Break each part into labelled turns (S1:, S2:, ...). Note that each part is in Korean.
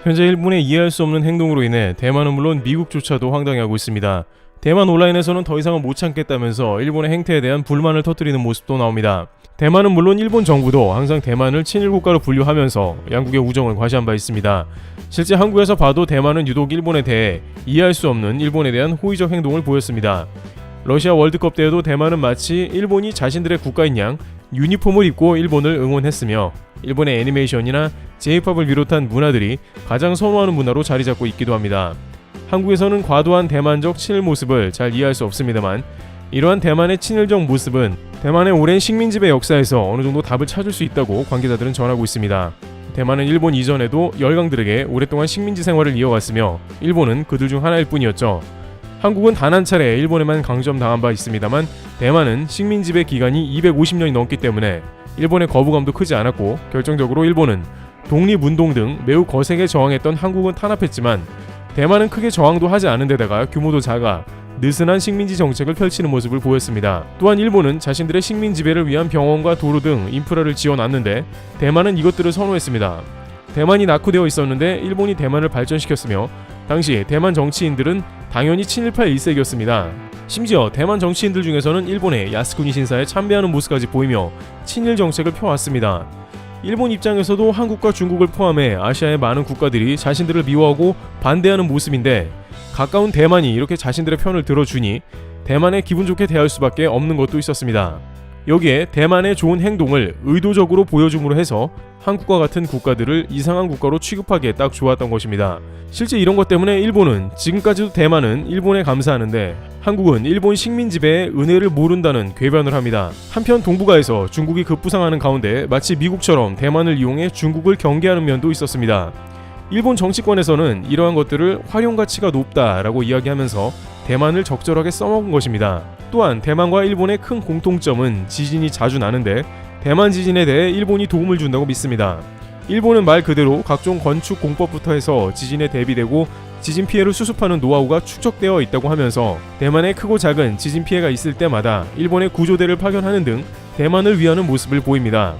S1: 현재 일본의 이해할 수 없는 행동으로 인해 대만은 물론 미국조차도 황당해하고 있습니다. 대만 온라인에서는 더 이상은 못 참겠다면서 일본의 행태에 대한 불만을 터뜨리는 모습도 나옵니다. 대만은 물론 일본 정부도 항상 대만을 친일 국가로 분류하면서 양국의 우정을 과시한 바 있습니다. 실제 한국에서 봐도 대만은 유독 일본에 대해 이해할 수 없는 일본에 대한 호의적 행동을 보였습니다. 러시아 월드컵 때에도 대만은 마치 일본이 자신들의 국가인 양 유니폼을 입고 일본을 응원했으며 일본의 애니메이션이나 J-팝을 비롯한 문화들이 가장 선호하는 문화로 자리 잡고 있기도 합니다. 한국에서는 과도한 대만적 친일 모습을 잘 이해할 수 없습니다만 이러한 대만의 친일적 모습은 대만의 오랜 식민지배 역사에서 어느 정도 답을 찾을 수 있다고 관계자들은 전하고 있습니다. 대만은 일본 이전에도 열강들에게 오랫동안 식민지 생활을 이어갔으며 일본은 그들 중 하나일 뿐이었죠. 한국은 단 한 차례 일본에만 강점당한 바 있습니다만 대만은 식민 지배 기간이 250년이 넘기 때문에 일본의 거부감도 크지 않았고 결정적으로 일본은 독립운동 등 매우 거세게 저항했던 한국은 탄압했지만 대만은 크게 저항도 하지 않은 데다가 규모도 작아 느슨한 식민지 정책을 펼치는 모습을 보였습니다. 또한 일본은 자신들의 식민 지배를 위한 병원과 도로 등 인프라를 지어놨는데 대만은 이것들을 선호했습니다. 대만이 낙후되어 있었는데 일본이 대만을 발전시켰으며 당시 대만 정치인들은 당연히 친일파 일색이었습니다. 심지어 대만 정치인들 중에서는 일본의 야스쿠니 신사에 참배하는 모습까지 보이며 친일 정책을 펴왔습니다. 일본 입장에서도 한국과 중국을 포함해 아시아의 많은 국가들이 자신들을 미워하고 반대하는 모습인데 가까운 대만이 이렇게 자신들의 편을 들어주니 대만에 기분 좋게 대할 수밖에 없는 것도 있었습니다. 여기에 대만의 좋은 행동을 의도적으로 보여줌으로 해서 한국과 같은 국가들을 이상한 국가로 취급하기에 딱 좋았던 것입니다. 실제 이런 것 때문에 일본은 지금까지도 대만은 일본에 감사하는데 한국은 일본 식민 지배의 은혜를 모른다는 궤변을 합니다. 한편 동북아에서 중국이 급부상하는 가운데 마치 미국처럼 대만을 이용해 중국을 경계하는 면도 있었습니다. 일본 정치권에서는 이러한 것들을 활용 가치가 높다라고 이야기하면서 대만을 적절하게 써먹은 것입니다. 또한 대만과 일본의 큰 공통점은 지진이 자주 나는데 대만 지진에 대해 일본이 도움을 준다고 믿습니다. 일본은 말 그대로 각종 건축 공법부터 해서 지진에 대비되고 지진 피해를 수습하는 노하우가 축적되어 있다고 하면서 대만의 크고 작은 지진 피해가 있을 때마다 일본의 구조대를 파견하는 등 대만을 위하는 모습을 보입니다.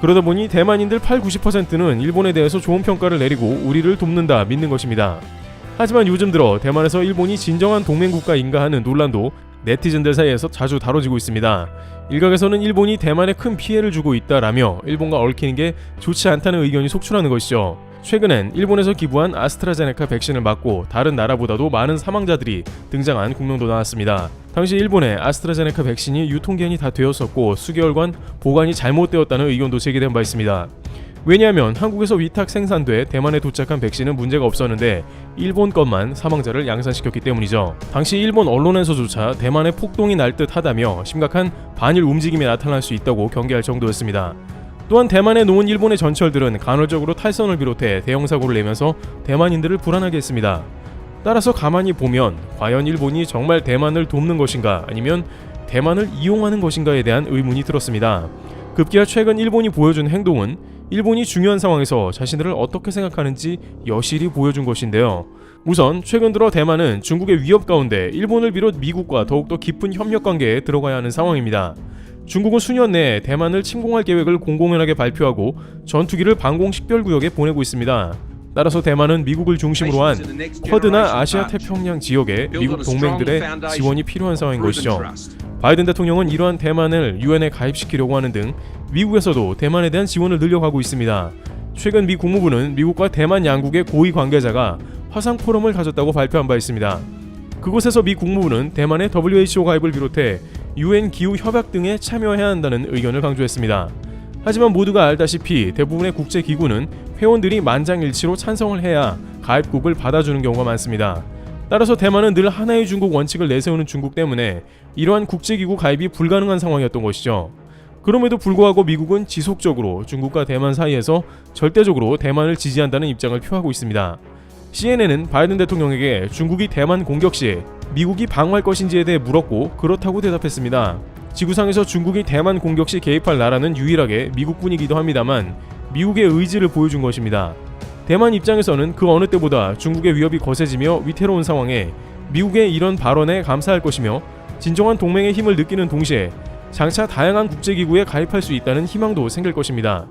S1: 그러다 보니 대만인들 8, 90%는 일본에 대해서 좋은 평가를 내리고 우리를 돕는다 믿는 것입니다. 하지만 요즘 들어 대만에서 일본이 진정한 동맹 국가인가 하는 논란도 네티즌들 사이에서 자주 다뤄지고 있습니다. 일각에서는 일본이 대만에 큰 피해를 주고 있다라며 일본과 얽히는 게 좋지 않다는 의견이 속출하는 것이죠. 최근엔 일본에서 기부한 아스트라제네카 백신을 맞고 다른 나라보다도 많은 사망자들이 등장한 국명도 나왔습니다. 당시 일본의 아스트라제네카 백신이 유통기한이 다 되었었고 수개월간 보관이 잘못되었다는 의견도 제기된 바 있습니다. 왜냐하면 한국에서 위탁 생산돼 대만에 도착한 백신은 문제가 없었는데 일본 것만 사망자를 양산시켰기 때문이죠. 당시 일본 언론에서조차 대만에 폭동이 날 듯하다며 심각한 반일 움직임이 나타날 수 있다고 경계할 정도였습니다. 또한 대만에 놓은 일본의 전철들은 간헐적으로 탈선을 비롯해 대형 사고를 내면서 대만인들을 불안하게 했습니다. 따라서 가만히 보면 과연 일본이 정말 대만을 돕는 것인가 아니면 대만을 이용하는 것인가에 대한 의문이 들었습니다. 급기야 최근 일본이 보여준 행동은 일본이 중요한 상황에서 자신들을 어떻게 생각하는지 여실히 보여준 것인데요. 우선 최근 들어 대만은 중국의 위협 가운데 일본을 비롯 미국과 더욱더 깊은 협력 관계에 들어가야 하는 상황입니다. 중국은 수년 내에 대만을 침공할 계획을 공공연하게 발표하고 전투기를 방공 식별구역에 보내고 있습니다. 따라서 대만은 미국을 중심으로 한 쿼드나 아시아 태평양 지역에 미국 동맹들의 지원이 필요한 상황인 것이죠. 바이든 대통령은 이러한 대만을 유엔에 가입시키려고 하는 등 미국에서도 대만에 대한 지원을 늘려가고 있습니다. 최근 미 국무부는 미국과 대만 양국의 고위 관계자가 화상 포럼을 가졌다고 발표한 바 있습니다. 그곳에서 미 국무부는 대만의 WHO 가입을 비롯해 유엔 기후 협약 등에 참여해야 한다는 의견을 강조했습니다. 하지만 모두가 알다시피 대부분의 국제 기구는 회원들이 만장일치로 찬성을 해야 가입국을 받아주는 경우가 많습니다. 따라서 대만은 늘 하나의 중국 원칙을 내세우는 중국 때문에 이러한 국제기구 가입이 불가능한 상황이었던 것이죠. 그럼에도 불구하고 미국은 지속적으로 중국과 대만 사이에서 절대적으로 대만을 지지한다는 입장을 표하고 있습니다. CNN은 바이든 대통령에게 중국이 대만 공격 시 미국이 방어할 것인지에 대해 물었고 그렇다고 대답했습니다. 지구상에서 중국이 대만 공격 시 개입할 나라는 유일하게 미국뿐이기도 합니다만 미국의 의지를 보여준 것입니다. 대만 입장에서는 그 어느 때보다 중국의 위협이 거세지며 위태로운 상황에 미국의 이런 발언에 감사할 것이며 진정한 동맹의 힘을 느끼는 동시에 장차 다양한 국제기구에 가입할 수 있다는 희망도 생길 것입니다.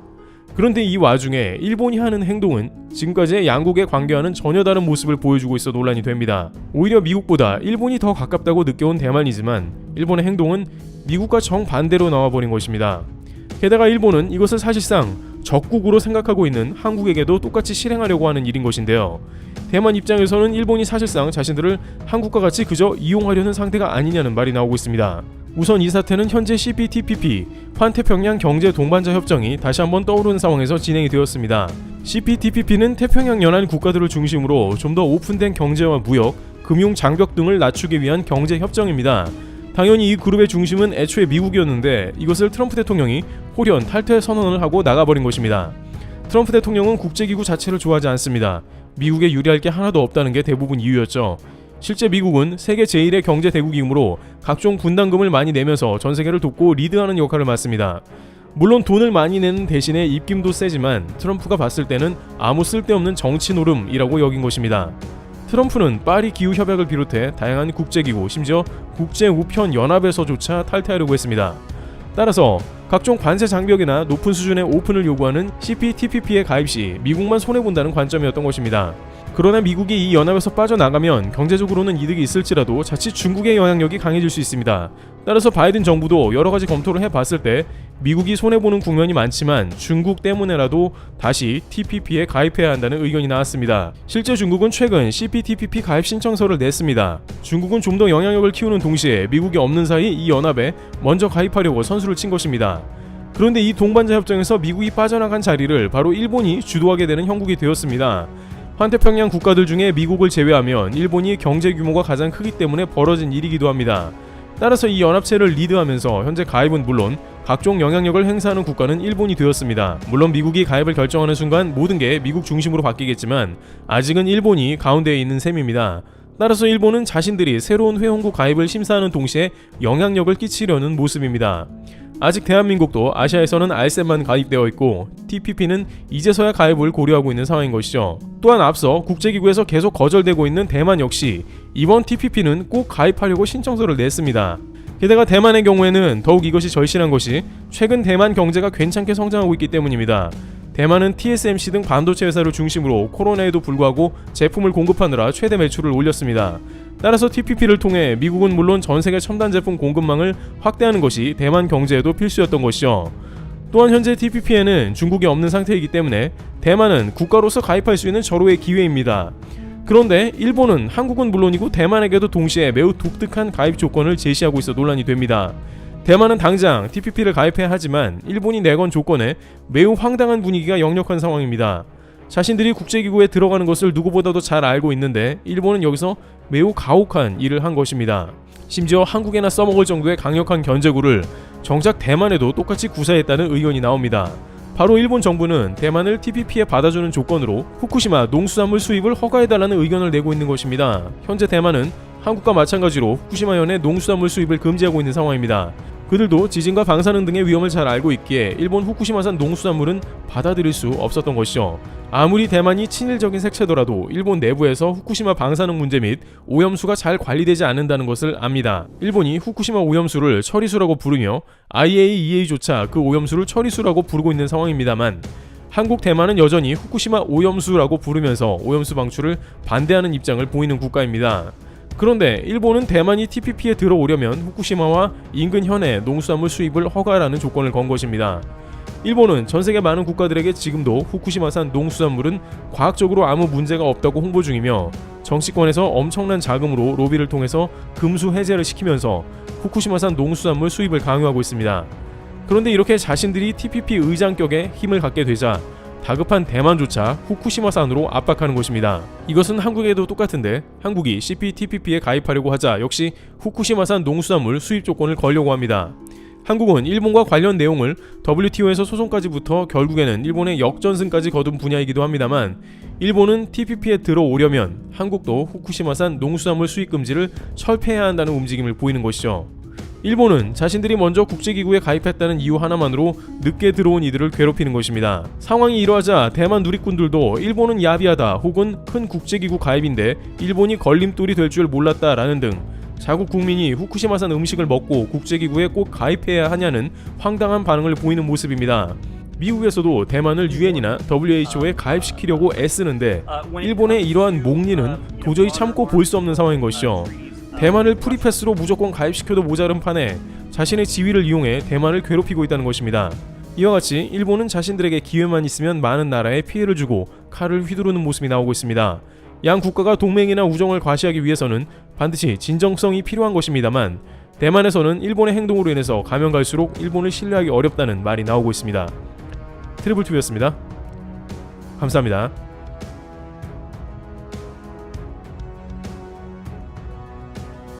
S1: 그런데 이 와중에 일본이 하는 행동은 지금까지의 양국의 관계와는 전혀 다른 모습을 보여주고 있어 논란이 됩니다. 오히려 미국보다 일본이 더 가깝다고 느껴온 대만이지만 일본의 행동은 미국과 정반대로 나와버린 것입니다. 게다가 일본은 이것을 사실상 적국으로 생각하고 있는 한국에게도 똑같이 실행하려고 하는 일인 것인데요. 대만 입장에서는 일본이 사실상 자신들을 한국과 같이 그저 이용하려는 상태가 아니냐는 말이 나오고 있습니다. 우선 이 사태는 현재 CPTPP 환태평양 경제 동반자 협정이 다시 한번 떠오르는 상황에서 진행이 되었습니다. CPTPP는 태평양 연안 국가들을 중심으로 좀 더 오픈된 경제와 무역, 금융 장벽 등을 낮추기 위한 경제 협정입니다. 당연히 이 그룹의 중심은 애초에 미국이었는데 이것을 트럼프 대통령이 호련 탈퇴 선언을 하고 나가버린 것입니다. 트럼프 대통령은 국제기구 자체를 좋아하지 않습니다. 미국에 유리할 게 하나도 없다는 게 대부분 이유였죠. 실제 미국은 세계 제1의 경제 대국이므로 각종 분담금을 많이 내면서 전 세계를 돕고 리드하는 역할을 맡습니다. 물론 돈을 많이 내는 대신에 입김도 세지만 트럼프가 봤을 때는 아무 쓸데없는 정치 노름이라고 여긴 것입니다. 트럼프는 파리 기후 협약을 비롯해 다양한 국제기구 심지어 국제 우편 연합에서조차 탈퇴하려고 했습니다. 따라서 각종 관세 장벽이나 높은 수준의 오픈을 요구하는 CPTPP에 가입 시 미국만 손해 본다는 관점이었던 것입니다. 그러나 미국이 이 연합에서 빠져나가면 경제적으로는 이득이 있을지라도 자칫 중국의 영향력이 강해질 수 있습니다. 따라서 바이든 정부도 여러 가지 검토를 해봤을 때 미국이 손해보는 국면이 많지만 중국 때문에라도 다시 TPP에 가입해야 한다는 의견이 나왔습니다. 실제 중국은 최근 CPTPP 가입 신청서를 냈습니다. 중국은 좀 더 영향력을 키우는 동시에 미국이 없는 사이 이 연합에 먼저 가입하려고 선수를 친 것입니다. 그런데 이 동반자 협정에서 미국이 빠져나간 자리를 바로 일본이 주도하게 되는 형국이 되었습니다. 환태평양 국가들 중에 미국을 제외하면 일본이 경제 규모가 가장 크기 때문에 벌어진 일이기도 합니다. 따라서 이 연합체를 리드하면서 현재 가입은 물론 각종 영향력을 행사하는 국가는 일본이 되었습니다. 물론 미국이 가입을 결정하는 순간 모든 게 미국 중심으로 바뀌겠지만 아직은 일본이 가운데에 있는 셈입니다. 따라서 일본은 자신들이 새로운 회원국 가입을 심사하는 동시에 영향력을 끼치려는 모습입니다. 아직 대한민국도 아시아에서는 알셈만 가입되어 있고 TPP는 이제서야 가입을 고려하고 있는 상황인 것이죠. 또한 앞서 국제기구에서 계속 거절되고 있는 대만 역시 이번 TPP는 꼭 가입하려고 신청서를 냈습니다. 게다가 대만의 경우에는 더욱 이것이 절실한 것이 최근 대만 경제가 괜찮게 성장하고 있기 때문입니다. 대만은 TSMC 등 반도체 회사를 중심으로 코로나에도 불구하고 제품을 공급하느라 최대 매출을 올렸습니다. 따라서 TPP를 통해 미국은 물론 전 세계 첨단 제품 공급망을 확대하는 것이 대만 경제에도 필수였던 것이죠. 또한 현재 TPP에는 중국이 없는 상태이기 때문에 대만은 국가로서 가입할 수 있는 절호의 기회입니다. 그런데 일본은 한국은 물론이고 대만에게도 동시에 매우 독특한 가입 조건을 제시하고 있어 논란이 됩니다. 대만은 당장 TPP를 가입해야 하지만 일본이 내건 조건에 매우 황당한 분위기가 역력한 상황입니다. 자신들이 국제기구에 들어가는 것을 누구보다도 잘 알고 있는데 일본은 여기서 매우 가혹한 일을 한 것입니다. 심지어 한국에나 써먹을 정도의 강력한 견제구를 정작 대만에도 똑같이 구사했다는 의견이 나옵니다. 바로 일본 정부는 대만을 TPP에 받아주는 조건으로 후쿠시마 농수산물 수입을 허가해달라는 의견을 내고 있는 것입니다. 현재 대만은 한국과 마찬가지로 후쿠시마현의 농수산물 수입을 금지하고 있는 상황입니다. 그들도 지진과 방사능 등의 위험을 잘 알고 있기에 일본 후쿠시마산 농수산물은 받아들일 수 없었던 것이죠. 아무리 대만이 친일적인 색채더라도 일본 내부에서 후쿠시마 방사능 문제 및 오염수가 잘 관리되지 않는다는 것을 압니다. 일본이 후쿠시마 오염수를 처리수라고 부르며 IAEA조차 그 오염수를 처리수라고 부르고 있는 상황입니다만 한국 대만은 여전히 후쿠시마 오염수라고 부르면서 오염수 방출을 반대하는 입장을 보이는 국가입니다. 그런데 일본은 대만이 TPP에 들어오려면 후쿠시마와 인근 현의 농수산물 수입을 허가라는 조건을 건 것입니다. 일본은 전 세계 많은 국가들에게 지금도 후쿠시마산 농수산물은 과학적으로 아무 문제가 없다고 홍보 중이며 정치권에서 엄청난 자금으로 로비를 통해서 금수 해제를 시키면서 후쿠시마산 농수산물 수입을 강요하고 있습니다. 그런데 이렇게 자신들이 TPP 의장격에 힘을 갖게 되자 다급한 대만조차 후쿠시마산으로 압박하는 것입니다. 이것은 한국에도 똑같은데 한국이 CPTPP에 가입하려고 하자 역시 후쿠시마산 농수산물 수입 조건을 걸려고 합니다. 한국은 일본과 관련 내용을 WTO에서 소송까지 붙어 결국에는 일본의 역전승까지 거둔 분야이기도 합니다만 일본은 TPP에 들어오려면 한국도 후쿠시마산 농수산물 수입 금지를 철폐해야 한다는 움직임을 보이는 것이죠. 일본은 자신들이 먼저 국제기구에 가입했다는 이유 하나만으로 늦게 들어온 이들을 괴롭히는 것입니다. 상황이 이러하자 대만 누리꾼들도 일본은 야비하다 혹은 큰 국제기구 가입인데 일본이 걸림돌이 될 줄 몰랐다라는 등 자국 국민이 후쿠시마산 음식을 먹고 국제기구에 꼭 가입해야 하냐는 황당한 반응을 보이는 모습입니다. 미국에서도 대만을 유엔이나 WHO에 가입시키려고 애쓰는데 일본의 이러한 목리는 도저히 참고 볼 수 없는 상황인 것이죠. 대만을 프리패스로 무조건 가입시켜도 모자른 판에 자신의 지위를 이용해 대만을 괴롭히고 있다는 것입니다. 이와 같이 일본은 자신들에게 기회만 있으면 많은 나라에 피해를 주고 칼을 휘두르는 모습이 나오고 있습니다. 양 국가가 동맹이나 우정을 과시하기 위해서는 반드시 진정성이 필요한 것입니다만 대만에서는 일본의 행동으로 인해서 가면 갈수록 일본을 신뢰하기 어렵다는 말이 나오고 있습니다. 트리플2였습니다. 감사합니다.